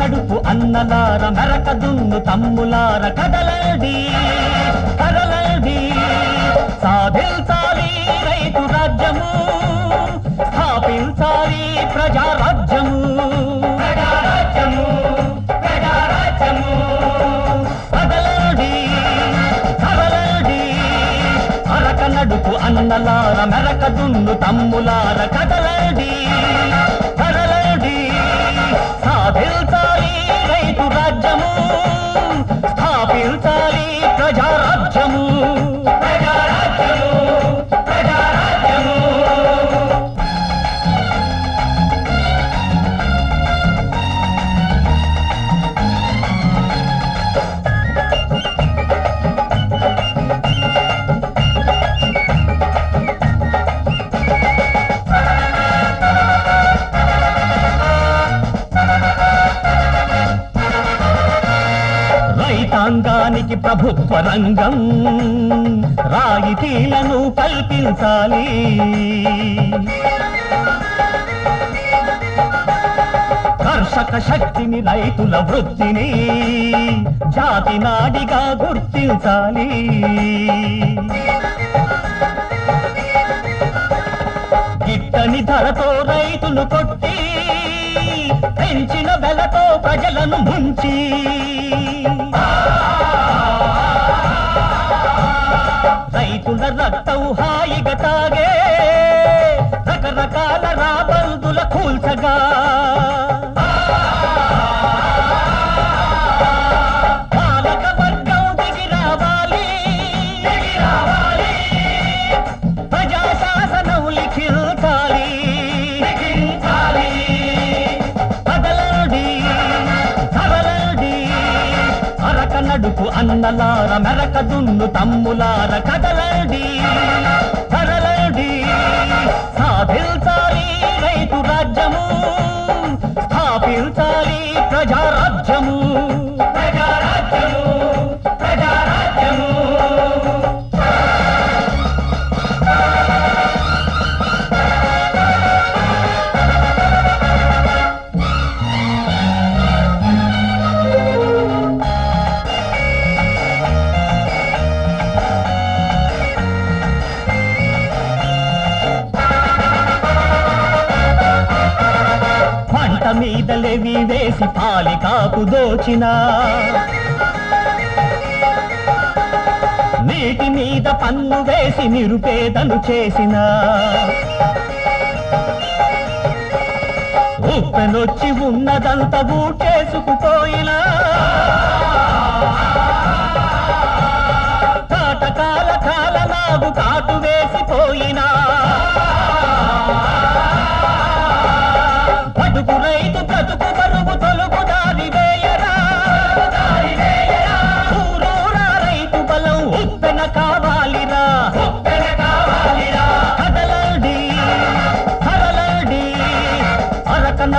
నడుపు అన్నలార మెరక దున్ను తమ్ములార కదలండి కదలండి సాధించాలి రైతు రాజ్యము స్థాపించాలి ప్రజారాజ్యము. నడుపు అన్నలార మెరక దున్ను తమ్ములార కదలండి కదలండి రైతాంగానికి ప్రభుత్వ రంగం రాయితీలను కల్పించాలి. కర్షక శక్తిని రైతుల వృత్తిని జాతి నాడిగా గుర్తించాలి. గిట్టని ధరతో రైతులు కొట్టి పెంచిన వెలతో ప్రజలను ముంచి తాగే రకరకాల రాబందుల కూల్చగా. నడుపు అన్నలార మెరక దున్ను తమ్ములార కదలండి. పంట మీద వేసి పాలి కాపు దోచిన. నీటి మీద పన్ను వేసి నిరుపేదలు చేసిన. ఉప్పెనొచ్చి ఉన్నదంత ఊ చేసుకుపోయినా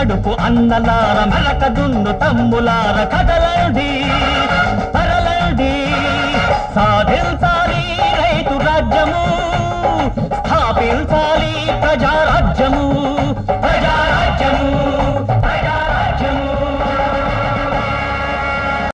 కడుపు అన్నలార మెరక దున్ను తమ్ములార కదలండి తరలండి సాధించాలి రైతు రాజ్యము స్థాపించాలి ప్రజారాజ్యము.